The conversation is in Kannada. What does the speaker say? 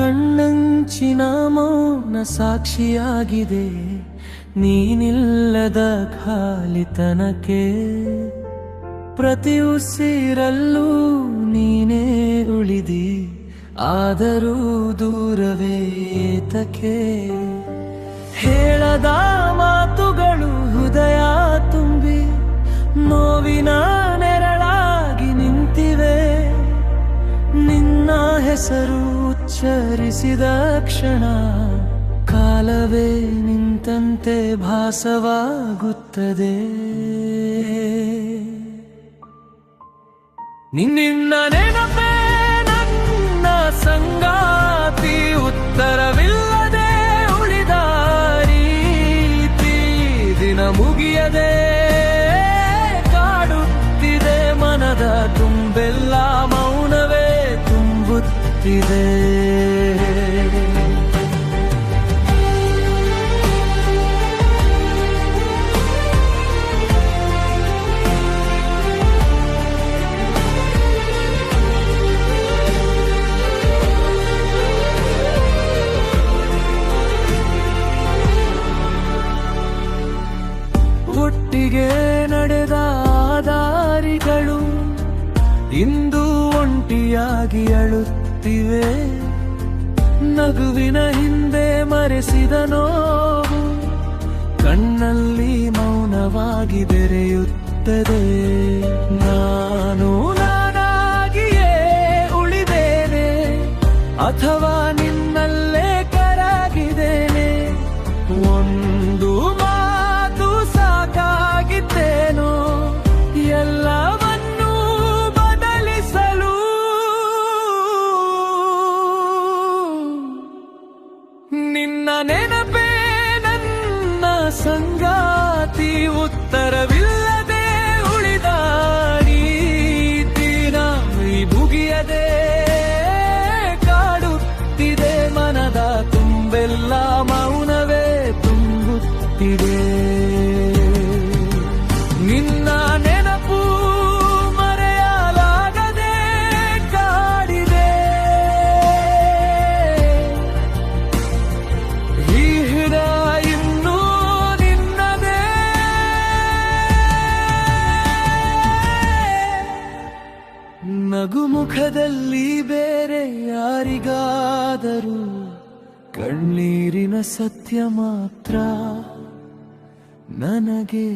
ಕಣ್ಣಂಚಿನ ಮೌನ ಸಾಕ್ಷಿಯಾಗಿದೆ. ನೀನಿಲ್ಲದ ಖಾಲಿತನಕ್ಕೆ ಪ್ರತಿ ಉಸಿರಲ್ಲೂ ನೀನೇ ಉಳಿದಿ. ಆದರೂ ದೂರವೇ ಏತಕ್ಕೆ? ಹೇಳದ ಮಾತುಗಳು ಹೃದಯ ತುಂಬಿ, ನೋವಿನ ನೆರಳಾಗಿ ನಿಂತಿವೆ. ನಿನ್ನ ಹೆಸರು ಉಚ್ಚರಿಸಿದ ಕ್ಷಣ ಕಾಲವೇ ನಿಂತಂತೆ ಭಾಸವಾಗುತ್ತದೆ. ನಿನ್ನ ನೆನಪೇ ತುಂಬುತ್ತಿದೆ ಒಟ್ಟಿಗೆ ನಡೆದ ದಾರಿಗಳು ಇಂದು ಒಂಟಿಯಾಗಿ ಅಳುತ್ತಿವೆ ನಗುವಿನ ಹಿಂದೆ ಮರೆಸಿದ ನೋವು ಕಣ್ಣಲ್ಲಿ ಮೌನವಾಗಿ ಬೆರೆಯುತ್ತದೆ. ನಾನು ನಾನಾಗಿಯೇ ಉಳಿದೇನೆ. ಅಥವಾ ನಿನ್ನ ನೆನಪೇ ನನ್ನ ಸಂಗಾತಿ. ಉತ್ತರವಿಲ್ಲದೆ ಉಳಿದ ಈ ಮುಗಿಯದೆ ನಗುಮುಖದಲ್ಲಿ ಬೇರೆ ಯಾರಿಗಾದರೂ ಕಣ್ಣೀರಿನ ಸತ್ಯ ಮಾತ್ರ ನನಗೆ.